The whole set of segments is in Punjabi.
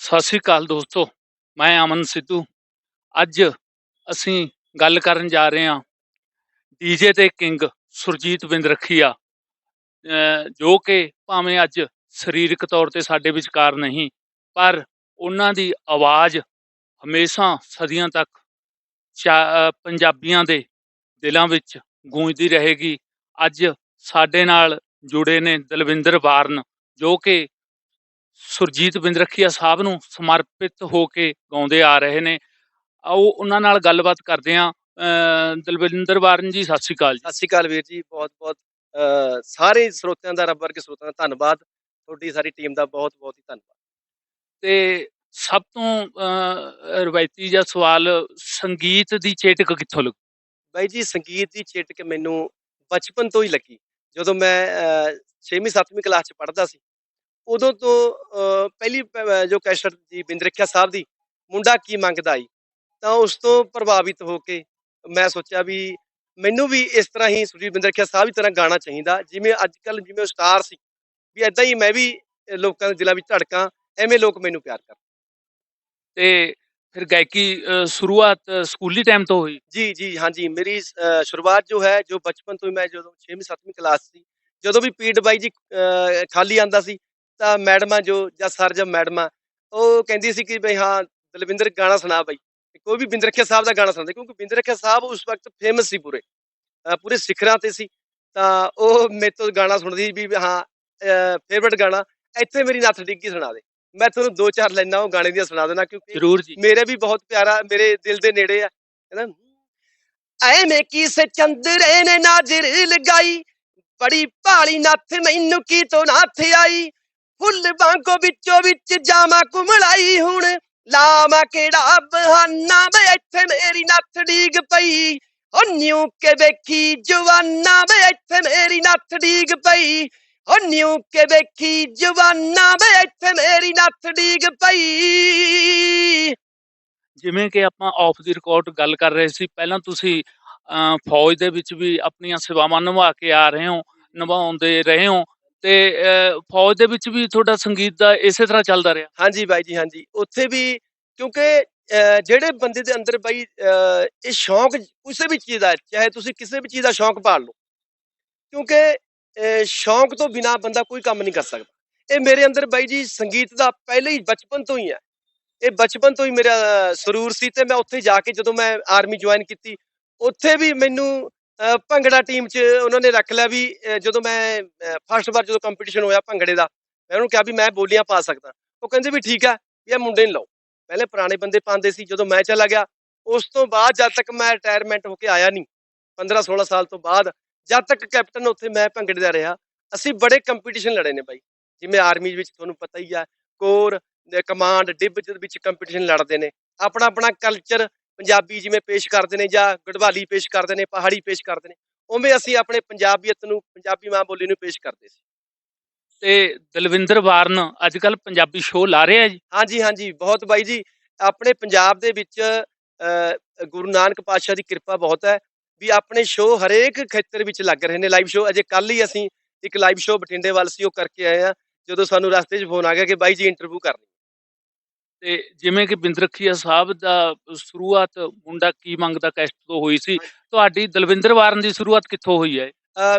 ਸਤਿ ਸ੍ਰੀ ਅਕਾਲ ਦੋਸਤੋ, ਮੈਂ ਅਮਨ ਸਿੱਧੂ। ਅੱਜ ਅਸੀਂ ਗੱਲ ਕਰਨ ਜਾ ਰਹੇ ਹਾਂ ਡੀਜੇ ਤੇ ਕਿੰਗ ਸੁਰਜੀਤ ਬਿੰਦਰਖੀਆ, ਅਹ ਜੋ ਕਿ ਭਾਵੇਂ ਅੱਜ ਸਰੀਰਕ ਤੌਰ ਤੇ ਸਾਡੇ ਵਿਚਕਾਰ ਨਹੀਂ, ਪਰ ਉਹਨਾਂ ਦੀ ਆਵਾਜ਼ ਹਮੇਸ਼ਾ ਸਦੀਆਂ ਤੱਕ ਪੰਜਾਬੀਆਂ ਦੇ ਦਿਲਾਂ ਵਿੱਚ ਗੂੰਜਦੀ ਰਹੇਗੀ। ਅੱਜ ਸਾਡੇ ਨਾਲ ਜੁੜੇ ਨੇ ਦਲਵਿੰਦਰ ਵਾਰਨ, ਜੋ ਕਿ ਸੁਰਜੀਤ ਬਿੰਦਰਖੀਆ ਸਾਹਿਬ ਨੂੰ ਸਮਰਪਿਤ ਹੋ ਕੇ ਗਾਉਂਦੇ ਆ ਰਹੇ ਨੇ। ਆਓ ਉਹਨਾਂ ਨਾਲ ਗੱਲਬਾਤ ਕਰਦੇ ਹਾਂ। ਅਹ ਦਲਵਿੰਦਰ ਬਾਰਨ ਜੀ ਸਤਿ ਸ਼੍ਰੀ ਅਕਾਲ ਜੀ। ਸਤਿ ਸ਼੍ਰੀ ਅਕਾਲ ਵੀਰ ਜੀ ਬਹੁਤ ਬਹੁਤ ਸਾਰੇ ਸਰੋਤਿਆਂ ਦਾ ਰੱਬ ਵਰਗੇ ਸਰੋਤਿਆਂ ਦਾ ਧੰਨਵਾਦ। ਤੁਹਾਡੀ ਸਾਰੀ ਟੀਮ ਦਾ ਬਹੁਤ ਬਹੁਤ ਹੀ ਧੰਨਵਾਦ। ਤੇ ਸਭ ਤੋਂ ਰਵਾਇਤੀ ਜਿਹਾ ਸਵਾਲ ਸੰਗੀਤ ਦੀ ਚੇਟਕ ਕਿੱਥੋਂ ਲੱਗੀ? ਬਾਈ ਜੀ ਸੰਗੀਤ ਦੀ ਚੇਟਕ ਮੈਨੂੰ ਬਚਪਨ ਤੋਂ ਹੀ ਲੱਗੀ। ਜਦੋਂ ਮੈਂ 6ਵੀਂ 7ਵੀਂ ਕਲਾਸ ਚ ਪੜ੍ਹਦਾ ਸੀ ਉਦੋਂ ਤੋਂ ਪਹਿਲੀ ਜੋ ਕੈਸਟ ਜੀ ਬਿੰਦਰਖਿਆ ਸਾਹਿਬ ਦੀ ਮੁੰਡਾ ਕੀ ਮੰਗਦਾ ਆਈ ਤਾਂ ਉਸ ਤੋਂ ਪ੍ਰਭਾਵਿਤ ਹੋ ਕੇ ਮੈਂ ਸੋਚਿਆ ਵੀ ਮੈਨੂੰ ਵੀ ਇਸ ਤਰ੍ਹਾਂ ਹੀ ਸੁਰਜੀਤ ਬਿੰਦਰਖਿਆ ਸਾਹਿਬ ਦੀ ਤਰ੍ਹਾਂ ਗਾਣਾ ਚਾਹੀਦਾ ਜਿਵੇਂ ਅੱਜ ਕੱਲ ਜਿਵੇਂ ਸਟਾਰ ਸੀ ਵੀ ਐਦਾਂ ਹੀ ਮੈਂ ਵੀ ਲੋਕਾਂ ਦੇ ਦਿਲਾਂ ਵਿੱਚ ਧੜਕਾਂ ਐਵੇਂ ਲੋਕ ਮੈਨੂੰ ਪਿਆਰ ਕਰਨ। ਤੇ ਫਿਰ ਗਾਇਕੀ ਸ਼ੁਰੂਆਤ ਸਕੂਲੀ ਟਾਈਮ ਤੋਂ ਹੋਈ? ਜੀ ਜੀ ਹਾਂਜੀ ਮੇਰੀ ਸ਼ੁਰੂਆਤ ਜੋ ਹੈ ਜੋ ਬਚਪਨ ਤੋਂ ਹੀ ਮੈਂ ਜਦੋਂ 6ਵੀਂ 7ਵੀਂ ਕਲਾਸ ਸੀ ਜਦੋਂ ਵੀ ਪੀਡ ਬਾਈ ਜੀ ਖਾਲੀ ਆਂਦਾ ਸੀ ਤਾਂ ਮੈਡਮਾਂ ਜੋ ਜਾਂ ਸਰ ਜਾਂ ਮੈਡਮਾਂ ਉਹ ਕਹਿੰਦੀ ਸੀ ਕਿ ਬਈ ਹਾਂ ਦਲਵਿੰਦਰ ਗਾਣਾ ਸੁਣਾ ਬਾਈ। ਕੋਈ ਵੀ ਬਿੰਦਰਖਿਆ ਸਾਹਿਬ ਦਾ ਗਾਣਾ ਸੁਣਾਉਂਦੇ ਕਿਉਂਕਿ ਬਿੰਦਰਖਿਆ ਸਾਹਿਬ ਉਸ ਵਕਤ ਫੇਮਸ ਸੀ ਪੂਰੇ। ਪੂਰੇ ਸਿਖਰਾਂ ਤੇ ਸੀ। ਤਾਂ ਉਹ ਮੇਰੇ ਤੋਂ ਗਾਣਾ ਸੁਣਦੀ ਵੀ ਹਾਂ ਫੇਵਰਟ ਗਾਣਾ ਇੱਥੇ ਮੇਰੀ ਨੱਥ ਡਿੱਗੀ ਸੁਣਾ ਦੇ। ਮੈਂ ਤੁਹਾਨੂੰ ਦੋ ਚਾਰ ਲਾਈਨਾਂ ਉਹ ਗਾਣੇ ਦੀਆਂ ਸੁਣਾ ਦੇਣਾ ਕਿਉਂਕਿ ਜ਼ਰੂਰ ਜੀ। ਮੇਰੇ ਵੀ ਬਹੁਤ ਪਿਆਰਾ ਮੇਰੇ ਦਿਲ ਦੇ ਨੇੜੇ ਆ। ਕਹਿੰਦਾ ਐਵੇਂ ਕਿਸੇ ਚੰਦਰੇ ਨੇ ਨਾਜ਼ਰ ਲਗਾਈ ਬੜੀ ਭਾਲੀ ਨੱਥ ਮੈਨੂੰ ਕੀ ਤੋਂ ਨੱਥ ਆਈ। ਫੁੱਲ ਵਾਂਗੋ ਵਿੱਚੋਂ ਵਿੱਚ ਜਾਵਾਂ ਕੁਮਲਾਈ ਹੁਣ। ਲਾਵਾਂ ਕਿਹੜਾ ਬਹਾਨਾ ਵੇ ਇੱਥੇ ਮੇਰੀ ਨੱਥ ਡੀਗ ਪਈ। ਓ ਨਿਉ ਕੇ ਵੇਖੀ ਜਵਾਨਾ ਵੇ ਇੱਥੇ ਮੇਰੀ ਨੱਥ ਡੀਗ ਪਈ। ਓ ਨਿਉ ਕੇ ਵੇਖੀ ਜਵਾਨਾ ਵੇ ਇੱਥੇ ਮੇਰੀ ਨੱਥ ਡੀਗ ਪਈ। ਜਿਵੇਂ ਕਿ ਆਪਾਂ ਆਫ ਦੀ ਰਿਕਾਰਡ ਗੱਲ ਕਰ ਰਹੇ ਸੀ ਪਹਿਲਾਂ ਤੁਸੀਂ ਅਹ, ਫੌਜ ਦੇ ਵਿੱਚ ਵੀ ਆਪਣੀਆਂ ਸੇਵਾਵਾਂ ਨਿਭਾ ਕੇ ਆ ਰਹੇ ਹੋ ਨਿਭਾਉਂਦੇ ਰਹੇ ਹੋ। ਤੇ ਫੌਜ ਦੇ ਵਿੱਚ ਵੀ ਤੁਹਾਡਾ ਸੰਗੀਤ ਦਾ ਇਸੇ ਤਰ੍ਹਾਂ ਚੱਲਦਾ ਰਿਹਾ? ਹਾਂਜੀ ਬਾਈ ਜੀ, ਹਾਂਜੀ। ਉੱਥੇ ਵੀ ਕਿਉਂਕਿ ਜਿਹੜੇ ਬੰਦੇ ਦੇ ਅੰਦਰ ਬਾਈ ਇਹ ਸ਼ੌਂਕ ਕਿਸੇ ਵੀ ਚੀਜ਼ ਦਾ, ਚਾਹੇ ਤੁਸੀਂ ਕਿਸੇ ਵੀ ਚੀਜ਼ ਦਾ ਸ਼ੌਂਕ ਪਾਲ ਲਓ। ਕਿਉਂਕਿ ਸ਼ੌਂਕ ਤੋਂ ਬਿਨਾ ਬੰਦਾ ਕੋਈ ਕੰਮ ਨਹੀਂ ਕਰ ਸਕਦਾ। ਇਹ ਮੇਰੇ ਅੰਦਰ ਬਾਈ ਜੀ ਸੰਗੀਤ ਦਾ ਪਹਿਲੇ ਹੀ ਬਚਪਨ ਤੋਂ ਹੀ ਹੈ। ਇਹ ਬਚਪਨ ਤੋਂ ਹੀ ਮੇਰਾ ਸਰੂਰ ਸੀ ਤੇ ਮੈਂ ਉੱਥੇ ਜਾ ਕੇ ਜਦੋਂ ਮੈਂ ਆਰਮੀ ਜੁਆਇਨ ਕੀਤੀ, ਉੱਥੇ ਵੀ ਮੈਨੂੰ ਭੰਗੜਾ ਟੀਮ 'ਚ ਉਹਨਾਂ ਨੇ ਰੱਖ ਲਿਆ ਵੀ ਜਦੋਂ ਮੈਂ ਫਸਟ ਵਾਰ ਜਦੋਂ ਕੰਪੀਟੀਸ਼ਨ ਹੋਇਆ ਭੰਗੜੇ ਦਾ, ਮੈਂ ਉਹਨੂੰ ਕਿਹਾ ਵੀ ਮੈਂ ਬੋਲੀਆਂ ਪਾ ਸਕਦਾ। ਉਹ ਕਹਿੰਦੇ ਵੀ ਠੀਕ ਆ ਇਹ ਮੁੰਡੇ ਨੂੰ ਲਾਓ। ਪਹਿਲੇ ਪੁਰਾਣੇ ਬੰਦੇ ਪਾਉਂਦੇ ਸੀ, ਜਦੋਂ ਮੈਂ ਚਲਾ ਗਿਆ, ਉਸ ਤੋਂ ਬਾਅਦ ਜਦ ਤੱਕ ਮੈਂ ਰਿਟਾਇਰਮੈਂਟ ਹੋ ਕੇ ਆਇਆ ਨਹੀਂ 15 16 ਸਾਲ ਤੋਂ ਬਾਅਦ, ਜਦ ਤੱਕ ਕੈਪਟਨ ਉੱਥੇ ਮੈਂ ਭੰਗੜੇ ਦਾ ਰਿਹਾ, ਅਸੀਂ ਬੜੇ ਕੰਪੀਟੀਸ਼ਨ ਲੜੇ ਨੇ ਬਾਈ। ਜਿਵੇਂ ਆਰਮੀ ਵਿੱਚ ਤੁਹਾਨੂੰ ਪਤਾ ਹੀ ਆ, ਕੋਰ ਕਮਾਂਡ ਡਿਬ ਦੇ ਵਿੱਚ ਕੰਪੀਟੀਸ਼ਨ ਲੜਦੇ ਨੇ। ਆਪਣਾ ਆਪਣਾ ਕਲਚਰ ਪੰਜਾਬੀ ਜਿਵੇਂ ਪੇਸ਼ ਕਰਦੇ ਨੇ ਜਾਂ ਗੜਵਾਲੀ ਪੇਸ਼ ਕਰਦੇ ਨੇ ਪਹਾੜੀ ਪੇਸ਼ ਕਰਦੇ ਨੇ ਉਵੇਂ ਅਸੀਂ ਆਪਣੇ ਪੰਜਾਬੀਅਤ ਨੂੰ ਪੰਜਾਬੀ ਮਾਂ ਬੋਲੀ ਨੂੰ ਪੇਸ਼ ਕਰਦੇ ਸੀ। ਤੇ ਦਲਵਿੰਦਰ ਬਾਰਨ ਅੱਜ ਕੱਲ ਪੰਜਾਬੀ ਸ਼ੋਅ ਲਾ ਰਿਹਾ ਜੀ? ਹਾਂਜੀ ਹਾਂਜੀ ਬਹੁਤ ਬਾਈ ਜੀ ਆਪਣੇ ਪੰਜਾਬ ਦੇ ਵਿੱਚ ਗੁਰੂ ਨਾਨਕ ਪਾਤਸ਼ਾਹ ਦੀ ਕਿਰਪਾ ਬਹੁਤ ਹੈ ਵੀ ਆਪਣੇ ਸ਼ੋਅ ਹਰੇਕ ਖੇਤਰ ਵਿੱਚ ਲੱਗ ਰਹੇ ਨੇ ਲਾਈਵ ਸ਼ੋਅ ਅਜੇ ਕੱਲ ਹੀ ਅਸੀਂ ਇੱਕ ਲਾਈਵ ਸ਼ੋਅ ਬਠਿੰਡੇ ਵੱਲ ਸੀ ਉਹ ਕਰਕੇ ਆਏ ਆ ਜਦੋਂ ਸਾਨੂੰ ਰਸਤੇ 'ਚ ਫੋਨ ਆ ਗਿਆ ਕਿ ਬਾਈ ਜੀ ਇੰਟਰਵਿਊ ਕਰਨੀ ਤੇ ਜਿਵੇਂ ਕਿ ਬਿੰਦਰਖੀਆ ਸਾਹਿਬ ਦਾ ਸ਼ੁਰੂਆਤ ਮੁੰਡਾ ਕੀ ਮੰਗਦਾ ਕੈਸਟ ਤੋਂ ਹੋਈ ਸੀ ਤੁਹਾਡੀ ਦਲਵਿੰਦਰ ਬਾਰਨ ਦੀ ਸ਼ੁਰੂਆਤ ਕਿੱਥੋਂ ਹੋਈ ਹੈ?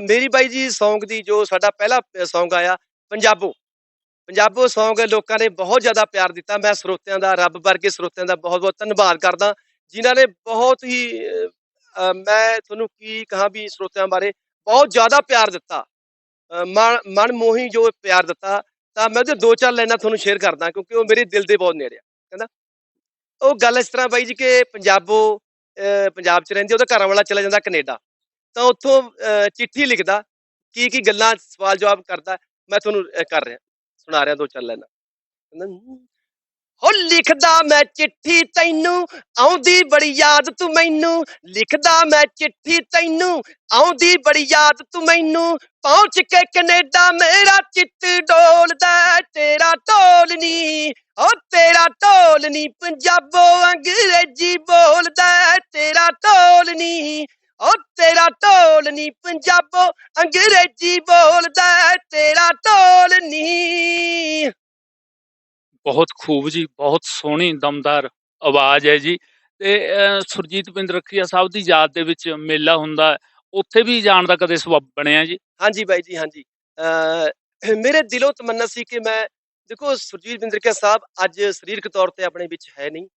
ਮੇਰੀ ਬਾਈ ਜੀ Song ਦੀ ਜੋ ਸਾਡਾ ਪਹਿਲਾ Song ਆਇਆ ਪੰਜਾਬੋ। ਪੰਜਾਬੋ Song ਲੋਕਾਂ ਨੇ ਬਹੁਤ ਜ਼ਿਆਦਾ ਪਿਆਰ ਦਿੱਤਾ ਮੈਂ ਸਰੋਤਿਆਂ ਦਾ ਰੱਬ ਵਰਗੇ ਸਰੋਤਿਆਂ ਦਾ ਬਹੁਤ ਬਹੁਤ ਧੰਨਵਾਦ ਕਰਦਾ ਜਿਨ੍ਹਾਂ ਨੇ ਬਹੁਤ ਹੀ ਮੈਂ ਤੁਹਾਨੂੰ ਕੀ ਕਹਾਂ ਵੀ ਸਰੋਤਿਆਂ ਬਾਰੇ ਬਹੁਤ ਜ਼ਿਆਦਾ ਪਿਆਰ ਦਿੱਤਾ। ਮਨ ਮਨ ਮੋਹੀ ਜੋ ਪਿਆਰ ਦਿੱਤਾ ਤਾਂ ਮੈਂ ਉਹਦੇ ਦੋ ਚਾਰ ਲਾਈਨਾਂ ਤੁਹਾਨੂੰ ਸ਼ੇਅਰ ਕਰਦਾ ਕਿਉਂਕਿ ਉਹ ਮੇਰੇ ਦਿਲ ਦੇ ਬਹੁਤ ਨੇੜੇ ਆ ਕਹਿੰਦਾ। ਉਹ ਗੱਲ ਇਸ ਤਰ੍ਹਾਂ ਬਾਈ ਜੀ ਕਿ ਪੰਜਾਬੋ ਅਹ, ਪੰਜਾਬ 'ਚ ਰਹਿੰਦੀ ਉਹਦਾ ਘਰਾਂ ਵਾਲਾ ਚਲਾ ਜਾਂਦਾ ਕੈਨੇਡਾ। ਤਾਂ ਉੱਥੋਂ ਅਹ, ਚਿੱਠੀ ਲਿਖਦਾ ਕੀ ਕੀ ਗੱਲਾਂ ਸਵਾਲ ਜਵਾਬ ਕਰਦਾ ਮੈਂ ਤੁਹਾਨੂੰ ਕਰ ਰਿਹਾ ਸੁਣਾ ਰਿਹਾ ਦੋ ਚਾਰ ਲਾਈਨਾਂ। ਕਹਿੰਦਾ ਹੋ ਲਿਖਦਾ ਮੈਂ ਚਿੱਠੀ ਤੈਨੂੰ, ਆਉਂਦੀ ਬੜੀ ਯਾਦ ਤੂੰ ਮੈਨੂੰ। ਲਿਖਦਾ ਮੈਂ ਚਿੱਠੀ ਤੈਨੂੰ, ਆਉਂਦੀ ਬੜੀ ਯਾਦ ਤੂੰ ਮੈਨੂੰ। ਪਹੁੰਚ ਕੇ ਕੈਨੇਡਾ, ਮੇਰਾ ਚਿੱਤ ਡੋਲਦਾ ਤੇਰਾ ਢੋਲ ਨੀ, ਓ ਤੇਰਾ ਢੋਲ ਨੀ, ਪੰਜਾਬੋ ਅੰਗਰੇਜ਼ੀ ਬੋਲਦਾ ਤੇਰਾ ਢੋਲ ਨੀ, ਓ ਤੇਰਾ ਢੋਲ ਨੀ, ਪੰਜਾਬੋ ਅੰਗਰੇਜ਼ੀ ਬੋਲਦਾ ਤੇਰਾ ਢੋਲ ਨੀ। ਬਹੁਤ ਖੂਬ ਜੀ, ਬਹੁਤ ਸੋਹਣੀ ਦਮਦਾਰ ਆਵਾਜ਼ ਹੈ ਜੀ। ਤੇ ਸੁਰਜੀਤ ਬਿੰਦ ਰਖੀਆ ਸਾਹਿਬ ਦੀ ਯਾਦ ਦੇ ਵਿੱਚ ਮੇਲਾ ਹੁੰਦਾ ਉੱਥੇ ਵੀ ਜਾਣ ਦਾ ਕਦੇ ਸਬੱਬ ਬਣਿਆ ਜੀ? ਹਾਂਜੀ ਬਾਈ ਜੀ, ਹਾਂਜੀ। ਮੇਰੇ ਦਿਲੋਂ ਤਮੰਨਾ ਸੀ ਕਿ ਮੈਂ, ਦੇਖੋ ਸੁਰਜੀਤ ਬਿੰਦਰਕਿਆ ਸਾਹਿਬ ਅੱਜ ਸਰੀਰਕ ਤੌਰ ਤੇ ਆਪਣੇ ਵਿੱਚ ਹੈ ਨਹੀਂ।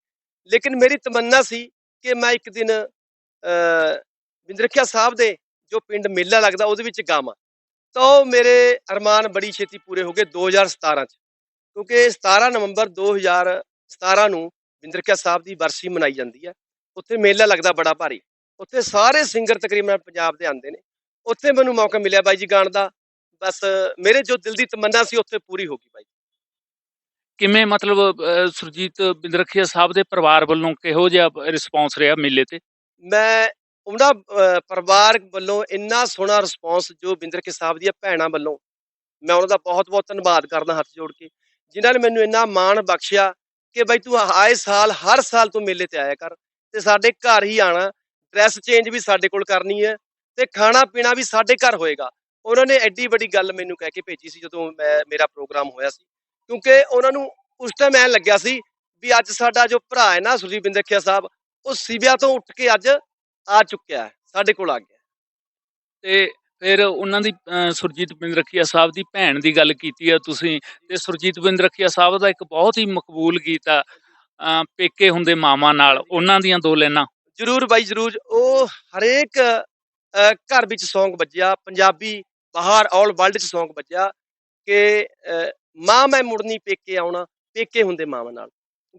ਲੇਕਿਨ ਮੇਰੀ ਤਮੰਨਾ ਸੀ ਕਿ ਮੈਂ ਇੱਕ ਦਿਨ, ਅਹ ਬਿੰਦਰਕਿਆ ਸਾਹਿਬ ਦੇ ਜੋ ਪਿੰਡ ਮੇਲਾ ਲੱਗਦਾ ਉਹਦੇ ਵਿੱਚ ਗਾਵਾਂ। ਤਾਂ ਉਹ ਮੇਰੇ ਅਰਮਾਨ ਬੜੀ ਛੇਤੀ ਪੂਰੇ ਹੋ ਗਏ 2017 ਚ। ਕਿਉਂਕਿ 17 ਨਵੰਬਰ 2017 ਨੂੰ ਬਿੰਦਰਕਿਆ ਸਾਹਿਬ ਦੀ ਬਰਸੀ ਮਨਾਈ ਜਾਂਦੀ ਹੈ। ਉੱਥੇ ਮੇਲਾ ਲੱਗਦਾ ਬੜਾ ਭਾਰੀ। ਉੱਥੇ ਸਾਰੇ ਸਿੰਗਰ ਤਕਰੀਬਨ ਪੰਜਾਬ ਦੇ ਆਉਂਦੇ ਨੇ। ਉੱਥੇ ਮੈਨੂੰ ਮੌਕਾ ਮਿਲਿਆ ਬਾਈ ਜੀ ਗਾਣ ਦਾ। ਬਸ ਮੇਰੇ ਜੋ ਦਿਲ ਦੀ ਤਮੰਨਾ ਸੀ ਉੱਥੇ ਪੂਰੀ ਹੋ ਗਈ ਬਾਈ। ਕਿਵੇਂ ਮਤਲਬ ਸੁਰਜੀਤ ਬਿੰਦ ਰਖੀਆ ਸਾਹਿਬ ਦੇ ਪਰਿਵਾਰ ਵੱਲੋਂ ਕਿਹੋ ਜਿਹਾ ਰਿਸਪੌਂਸ ਰਿਹਾ ਮੇਲੇ ਤੇ? ਮੈਂ ਉਹਨਾਂ ਪਰਿਵਾਰ ਵੱਲੋਂ ਇੰਨਾ ਸੋਹਣਾ ਰਿਸਪੌਂਸ ਜੋ ਬਿੰਦਰ ਕੇ ਸਾਹਿਬ ਦੀਆਂ ਭੈਣਾਂ ਵੱਲੋਂ ਮੈਂ ਉਹਨਾਂ ਦਾ ਬਹੁਤ ਬਹੁਤ ਧੰਨਵਾਦ ਕਰਦਾ ਹੱਥ ਜੋੜ ਕੇ। ਜਿਨ੍ਹਾਂ ਨੇ ਮੈਨੂੰ ਇੰਨਾ ਮਾਣ ਬਖਸ਼ਿਆ ਕਿ ਬਈ ਤੂੰ ਆਏ ਸਾਲ, ਹਰ ਸਾਲ ਤੂੰ ਮੇਲੇ ਤੇ ਆਇਆ ਕਰ ਤੇ ਸਾਡੇ ਘਰ ਹੀ ਆਣਾ। ਡਰੈਸ ਚੇਂਜ ਵੀ ਸਾਡੇ ਕੋਲ ਕਰਨੀ ਹੈ ਤੇ ਖਾਣਾ ਪੀਣਾ ਵੀ ਸਾਡੇ ਘਰ ਹੋਏਗਾ। ਉਹਨਾਂ ਨੇ ਐਡੀ ਵੱਡੀ ਗੱਲ ਮੈਨੂੰ ਕਹਿ ਕੇ ਭੇਜੀ ਸੀ ਜਦੋਂ ਮੈਂ, ਮੇਰਾ ਪ੍ਰੋਗਰਾਮ ਹੋਇਆ ਸੀ। ਕਿਉਂਕਿ ਉਹਨਾਂ ਨੂੰ ਉਸ ਟਾਈਮ ਐਂ ਲੱਗਿਆ ਸੀ ਵੀ ਅੱਜ ਸਾਡਾ ਜੋ ਭਰਾ ਹੈ ਨਾ ਸੁਰਜੀਤ ਬਿੰਦਰਖਿਆ ਸਾਹਿਬ, ਉਹ ਸਿਵਿਆ ਤੋਂ ਉੱਠ ਕੇ ਅੱਜ ਆ ਚੁੱਕਿਆ ਹੈ, ਸਾਡੇ ਕੋਲ ਆ ਗਿਆ। ਤੇ ਫਿਰ ਉਹਨਾਂ ਦੀ ਸੁਰਜੀਤ ਬਿੰਦ ਸਾਹਿਬ ਦੀ ਭੈਣ ਦੀ ਗੱਲ ਕੀਤੀ ਹੈ ਤੁਸੀਂ ਤੇ ਸੁਰਜੀਤ ਬਿੰਦ ਸਾਹਿਬ ਦਾ ਇੱਕ ਬਹੁਤ ਹੀ ਮਕਬੂਲ ਗੀਤ ਆ ਪੇਕੇ ਹੁੰਦੇ ਮਾਮਾ ਨਾਲ, ਉਹਨਾਂ ਦੀਆਂ ਦੋ ਲਾਈਨਾਂ। ਜਰੂਰ ਬਾਈ, ਜਰੂਰ। ਉਹ ਹਰੇਕ ਘਰ ਵਿੱਚ Song ਵੱਜਿਆ, ਪੰਜਾਬੀ ਬਾਹਰ ਆਲ ਵਰਲਡ ਚ Song ਵੱਜਿਆ ਕਿ ਮਾਂ ਮੈਂ ਮੁੜਨੀ ਪੇਕੇ ਆਉਣਾ, ਪੇਕੇ ਹੁੰਦੇ ਮਾਵਾਂ ਨਾਲ।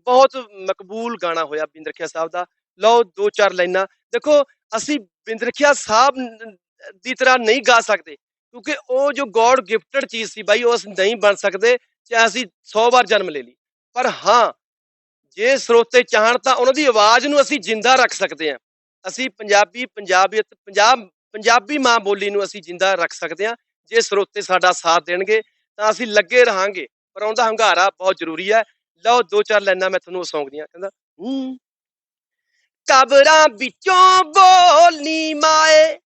ਬਹੁਤ ਮਕਬੂਲ ਗਾਣਾ ਹੋਇਆ ਬਿੰਦਰਖਿਆ ਸਾਹਿਬ ਦਾ। ਲਓ ਦੋ ਚਾਰ ਲਾਈਨਾਂ। ਦੇਖੋ, ਅਸੀਂ ਬਿੰਦਰਖਿਆ ਸਾਹਿਬ ਦੀ ਤਰ੍ਹਾਂ ਨਹੀਂ ਗਾ ਸਕਦੇ, ਕਿਉਂਕਿ ਉਹ ਜੋ ਗੋਡ ਗਿਫਟਡ ਚੀਜ਼ ਸੀ ਬਾਈ, ਉਹ ਅਸੀਂ ਨਹੀਂ ਬਣ ਸਕਦੇ, ਚਾਹੇ ਅਸੀਂ 100 ਵਾਰ ਜਨਮ ਲੈ ਲਈ। ਪਰ ਹਾਂ, ਜੇ ਸਰੋਤੇ ਚਾਹਣ ਤਾਂ ਉਹਨਾਂ ਦੀ ਆਵਾਜ਼ ਨੂੰ ਅਸੀਂ ਜਿੰਦਾ ਰੱਖ ਸਕਦੇ ਹਾਂ। ਅਸੀਂ ਪੰਜਾਬੀ ਪੰਜਾਬੀਅਤ ਪੰਜਾਬ, ਪੰਜਾਬੀ ਮਾਂ ਬੋਲੀ ਨੂੰ ਅਸੀਂ ਜਿੰਦਾ ਰੱਖ ਸਕਦੇ ਹਾਂ। ਜੇ ਸਰੋਤੇ ਸਾਡਾ ਸਾਥ ਦੇਣਗੇ, ਤਾਂ ਅਸੀਂ ਲੱਗੇ ਰਹਾਂਗੇ। ਪਰ ਉਹਦਾ ਹੰਗਾਰਾ ਬਹੁਤ ਜ਼ਰੂਰੀ ਹੈ। ਲਓ, ਦੋ ਚਾਰ ਲਾਈਨਾਂ ਮੈਂ ਤੁਹਾਨੂੰ ਸੌਂਗ ਦੀਆਂ, ਕਹਿੰਦਾ, ਹੂੰ। ਕਬਰਾਂ ਵਿੱਚੋਂ ਬੋਲਨੀ ਮਾਏ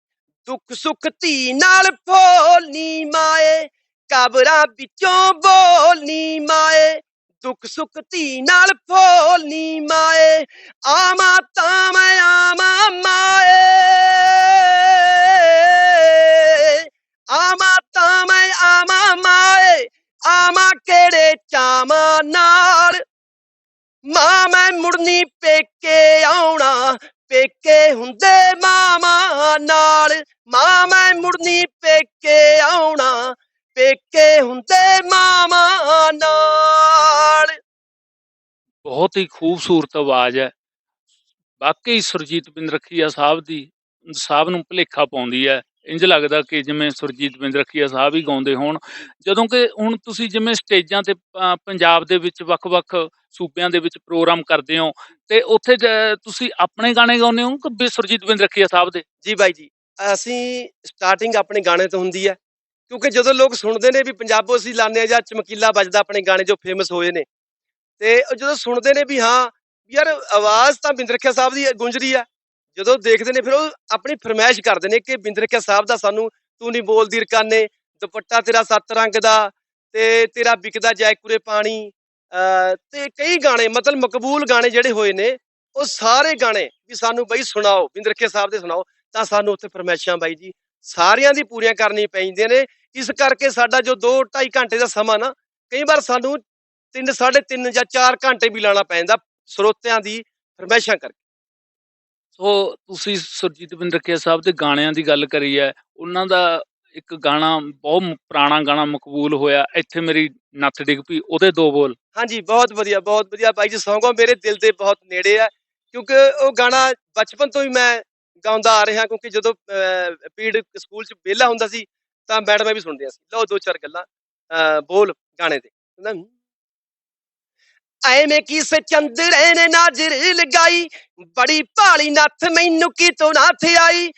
ਦੁੱਖ ਸੁੱਖ ਧੀ ਨਾਲ ਫੋਲਨੀ ਮਾਏ, ਕਬਰਾਂ ਵਿੱਚੋਂ ਬੋਲਨੀ ਮਾਏ, ਦੁੱਖ ਸੁੱਖ ਧੀ ਨਾਲ ਫੋਲਨੀ ਮਾਏ ਆਮਾ ਤਾਂ ਮੈਂ ਆਮਾ ਮਾਏ। ਆਮਾ ਤਾਂ ਮੈਂ ਆਮਾ ਮਾਏ ਆਮਾ ਕਿਹੜੇ ਚਾਵਾਂ ਨਾਲ? ਮਾਂ ਮੈਂ ਮੁੜਨੀ ਪੇਕੇ ਆਉਣਾ ਪੇਕੇ ਹੁੰਦੇ ਮਾਮਾ ਨਾਲ। ਮਾਂ ਮੈਂ ਮੁੜਨੀ ਪੇਕੇ ਆਉਣਾ। ਪੇਕੇ ਹੁੰਦੇ ਮਾਮਾ ਨਾਲ। ਬਹੁਤ ਹੀ ਖੂਬਸੂਰਤ ਆਵਾਜ਼ ਹੈ। ਵਾਕਈ ਸੁਰਜੀਤ ਬਿੰਦ ਰਖੀਆ ਸਾਹਿਬ ਦੀ, ਸਾਹਿਬ ਨੂੰ ਭੁਲੇਖਾ ਪਾਉਂਦੀ ਹੈ। ਇੰਜ ਲੱਗਦਾ ਕਿ ਜਿਵੇਂ ਸੁਰਜੀਤ ਬਿੰਦ ਸਾਹਿਬ ਹੀ ਗਾਉਂਦੇ ਹੋਣ। ਜਦੋਂ ਕਿ ਹੁਣ ਤੁਸੀਂ ਜਿਵੇਂ ਸਟੇਜਾਂ ਤੇ ਪੰਜਾਬ ਦੇ ਵਿੱਚ ਵੱਖ-ਵੱਖ ਸੂਬਿਆਂ ਦੇ ਵਿੱਚ ਪ੍ਰੋਗਰਾਮ ਕਰਦੇ ਹੋ ਤੇ ਉੱਥੇ ਤੁਸੀਂ ਆਪਣੇ ਗਾਣੇ ਗਾਉਂਦੇ ਹੋ ਕਿ ਸੁਰਜੀਤ ਬਿੰਦ ਸਾਹਿਬ ਦੇ? ਜੀ ਬਾਈ ਜੀ। ਅਸੀਂ ਸਟਾਰਟਿੰਗ ਆਪਣੇ ਗਾਣੇ ਤੋਂ ਹੁੰਦੀ ਹੈ, ਕਿਉਂਕਿ ਜਦੋਂ ਲੋਕ ਸੁਣਦੇ ਨੇ ਵੀ ਪੰਜਾਬੋ ਅਸੀਂ ਲਾਉਂਦੇ ਆ ਜਾਂ ਚਮਕੀਲਾ ਵੱਜਦਾ ਆਪਣੇ ਗਾਣੇ ਜੋ ਫੇਮਸ ਹੋਏ ਨੇ, ਤੇ ਉਹ ਜਦੋਂ ਸੁਣਦੇ ਨੇ ਵੀ ਹਾਂ ਯਾਰ ਆਵਾਜ਼ ਤਾਂ ਬਿੰਦਰਖਿਆ ਸਾਹਿਬ ਦੀ ਗੂੰਜ ਰਹੀ ਆ ਜਦੋਂ ਦੇਖਦੇ ਨੇ, ਫਿਰ ਉਹ ਆਪਣੀ ਫਰਮਾਇਸ਼ ਕਰਦੇ ਨੇ ਕਿ ਬਿੰਦਰਖਿਆ ਸਾਹਿਬ ਦਾ ਸਾਨੂੰ ਤੂੰ ਨਹੀਂ ਬੋਲਦੀ ਰਕਾਨੇ, ਦੁਪੱਟਾ ਤੇਰਾ ਸੱਤ ਰੰਗ ਦਾ ਤੇ ਤੇਰਾ ਵਿਕਦਾ ਜੈਕੂਰੇ ਪਾਣੀ। ਤੇ ਕਈ ਗਾਣੇ, ਮਤਲਬ ਮਕਬੂਲ ਗਾਣੇ ਜਿਹੜੇ ਹੋਏ ਨੇ, ਉਹ ਸਾਰੇ ਗਾਣੇ ਵੀ ਸਾਨੂੰ ਬਈ ਸੁਣਾਓ ਬਿੰਦਰਖਿਆ ਸਾਹਿਬ ਦੇ ਸੁਣਾਓ, ਤਾਂ ਸਾਨੂੰ ਉੱਥੇ ਫਰਮਾਇਸ਼ਾਂ ਬਾਈ ਜੀ ਸਾਰਿਆਂ ਦੀ ਪੂਰੀਆਂ ਕਰਨੀ ਪੈਂਦੀਆਂ ਨੇ। ਇਸ ਕਰਕੇ ਸਾਡਾ ਜੋ 2 2.5 ਘੰਟੇ ਦਾ ਸਮਾਂ ਨਾ, ਕਈ ਵਾਰ ਸਾਨੂੰ 3 3.5 ਜਾਂ 4 ਘੰਟੇ ਵੀ ਲਾਣਾ ਪੈਂਦਾ ਸਰੋਤਿਆਂ ਦੀ ਫਰਮਾਇਸ਼ਾਂ ਕਰਕੇ। ਸੋ ਤੁਸੀਂ ਸੁਰਜੀਤ ਬਿੰਦ ਸਾਹਿਬ ਦੇ ਗਾਣਿਆਂ ਦੀ ਗੱਲ ਕਰੀ ਹੈ ਉਹਨਾਂ ਦਾ ਇੱਕ ਗਾਣਾ ਬਹੁਤ ਪੁਰਾਣਾ ਗਾਣਾ ਮਕਬੂਲ ਹੋਇਆ ਇੱਥੇ ਮੇਰੀ ਨੱਥ ਡਿੱਗ ਪਈ ਉਹਦੇ ਦੋ ਬੋਲ। ਹਾਂਜੀ ਬਹੁਤ ਵਧੀਆ ਬਹੁਤ ਵਧੀਆ ਬਾਈ ਜੀ ਸੌਂਗੋ ਮੇਰੇ ਦਿਲ ਦੇ ਬਹੁਤ ਨੇੜੇ ਆ ਕਿਉਂਕਿ ਉਹ ਗਾਣਾ ਬਚਪਨ ਤੋਂ ਹੀ ਮੈਂ ਗਾਉਂਦਾ ਆ ਰਿਹਾ ਕਿਉਂਕਿ ਜਦੋਂ ਅਹ, ਪੀੜ ਸਕੂਲ ਚ ਵਿਹਲਾ ਹੁੰਦਾ ਸੀ ਤਾਂ ਮੈਡਮਾਂ ਵੀ ਸੁਣਦੀਆਂ ਸੀ। ਲਓ ਦੋ ਚਾਰ ਗੱਲਾਂ ਅਹ, ਬੋਲ ਗਾਣੇ ਦੇ। ਐਵੇਂ ਕਿਸ ਚੰਦਰੇ ਨੇ ਨਜ਼ਰ ਲਗਾਈ? ਬੜੀ ਭਾਲੀ ਨੱਥ ਮੈਨੂੰ ਕੀ ਤੋਂ ਆਈ?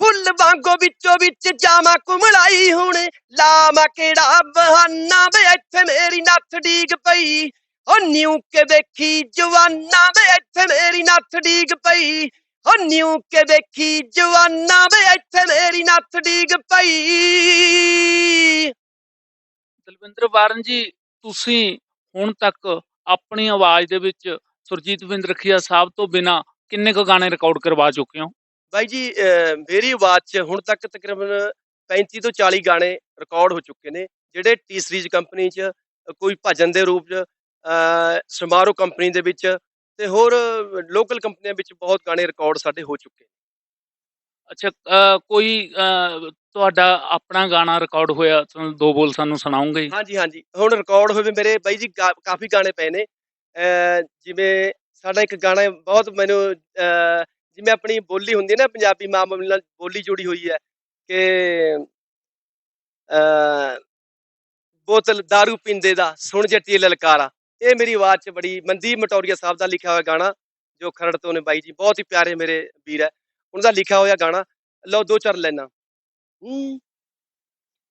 ਫੁੱਲ ਵਾਂਗੋ ਵਿੱਚੋਂ ਵਿੱਚ ਜਾਵਾਂ ਕੁਮਲਾਈ ਹੁਣ। ਲਾਵਾਂ ਕਿਹੜਾ ਬਹਾਨਾ ਵੇ, ਇੱਥੇ ਮੇਰੀ ਨੱਥ ਡੀਗ ਪਈ। ਓ ਨਿਉ ਕੇ ਵੇਖੀ ਜਵਾਨਾ ਵੇ, ਇੱਥੇ ਮੇਰੀ ਨੱਥ ਡੀਗ ਪਈ। ਓ ਨਿਉ ਕੇ ਵੇਖੀ ਜਵਾਨਾ ਵੇ, ਇੱਥੇ ਮੇਰੀ ਨੱਥ ਡੀਗ ਪਈ। ਦਲਵਿੰਦਰ ਵਾਰਨ ਜੀ, ਤੁਸੀਂ ਹੁਣ ਤੱਕ ਆਪਣੀ ਆਵਾਜ਼ ਦੇ ਵਿੱਚ ਸੁਰਜੀਤ ਬਿੰਦਰਖੀਆ ਸਾਹਿਬ ਤੋਂ ਬਿਨਾ ਕਿੰਨੇ ਕੁ ਗਾਣੇ ਰਿਕਾਰਡ ਕਰਵਾ ਚੁੱਕੇ ਹੋ? ਬਾਈ ਜੀ ਮੇਰੀ ਆਵਾਜ਼ 'ਚ ਹੁਣ ਤੱਕ ਤਕਰੀਬਨ 35 ਤੋਂ 40 ਗਾਣੇ ਰਿਕਾਰਡ ਹੋ ਚੁੱਕੇ ਨੇ ਜਿਹੜੇ ਟੀ ਸੀਰੀਜ਼ ਕੰਪਨੀ 'ਚ ਕੋਈ ਭਜਨ ਦੇ ਰੂਪ 'ਚ ਸਮਾਰੋ ਕੰਪਨੀ ਦੇ ਵਿੱਚ ਤੇ ਹੋਰ ਲੋਕਲ ਕੰਪਨੀਆਂ ਵਿੱਚ ਬਹੁਤ ਗਾਣੇ ਰਿਕਾਰਡ ਸਾਡੇ ਹੋ ਚੁੱਕੇ ਅੱਛਾ ਕੋਈ ਤੁਹਾਡਾ ਆਪਣਾ ਗਾਣਾ ਰਿਕਾਰਡ ਹੋਇਆ ਤੁਹਾਨੂੰ ਦੋ ਬੋਲ ਸਾਨੂੰ ਸੁਣਾਉਂਗੇ ਜੀ? ਹਾਂਜੀ ਹਾਂਜੀ। ਹੁਣ ਰਿਕਾਰਡ ਹੋਵੇ ਮੇਰੇ ਬਾਈ ਜੀ ਕਾਫੀ ਗਾਣੇ ਪਏ ਨੇ। ਜਿਵੇਂ ਸਾਡਾ ਇੱਕ ਗਾਣਾ ਬਹੁਤ ਮੈਨੂੰ ਜਿਵੇਂ ਆਪਣੀ ਬੋਲੀ ਹੁੰਦੀ ਹੈ ਨਾ, ਪੰਜਾਬੀ ਮਾਂ ਬੋਲੀ ਨਾਲ ਬੋਲੀ ਜੁੜੀ ਹੋਈ ਹੈ ਕਿ ਬੋਤਲ दारू ਪੀਂਦੇ ਦਾ, ਸੁਣ ਜੱਟੀ ਲਲਕਾਰਾ। ਇਹ ਮੇਰੀ ਆਵਾਜ਼ 'ਚ ਬੜੀ ਮਨਦੀਪ ਮਟੌਰੀਆ ਸਾਹਿਬ ਦਾ ਲਿਖਿਆ ਹੋਇਆ ਗਾਣਾ, ਜੋ ਖਰੜ ਤੋਂ ਨੇ ਬਾਈ ਜੀ। ਬਹੁਤ ਹੀ ਪਿਆਰੇ ਮੇਰੇ ਵੀਰ ਹੈ। ਉਹਨਾਂ ਦਾ ਲਿਖਿਆ ਹੋਇਆ ਗਾਣਾ, ਲਓ ਦੋ ਚਾਰ ਲੈਣਾ